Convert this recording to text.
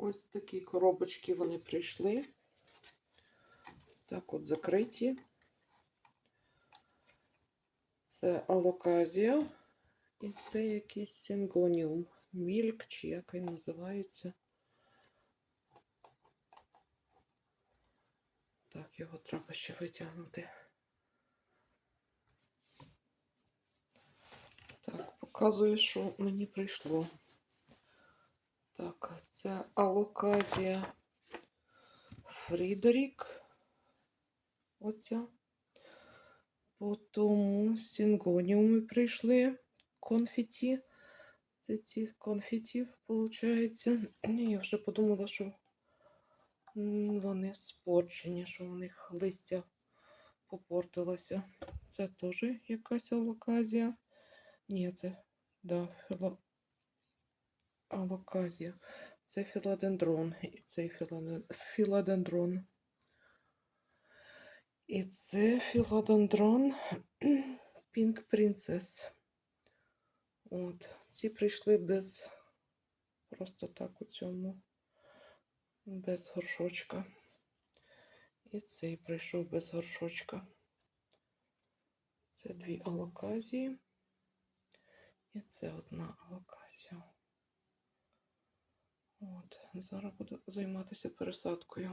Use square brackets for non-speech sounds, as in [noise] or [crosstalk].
Ось такі коробочки вони прийшли. Так от закриті. Це алоказія. І це якийсь сингоніум. Мільк, чи як він називається. Так, його треба ще витягнути. Так, показую, що мені прийшло. Це алоказія Фрідерік. Оця. Потім сингоніуми прийшли. Конфеті. Це ці конфеті, виходить. Я вже подумала, що вони спорчені, що у них листя попортилося. Це теж якась алоказія. Ні, це да, алоказія. Це філодендрон. І філоден- філодендрон. І це філодендрон [clears throat] Pink Princess. От. Ці прийшли без просто так у цьому, без горшочка. І цей прийшов без горшочка. Це дві алоказії. І це одна алоказія. Зараз буду займатися пересадкою.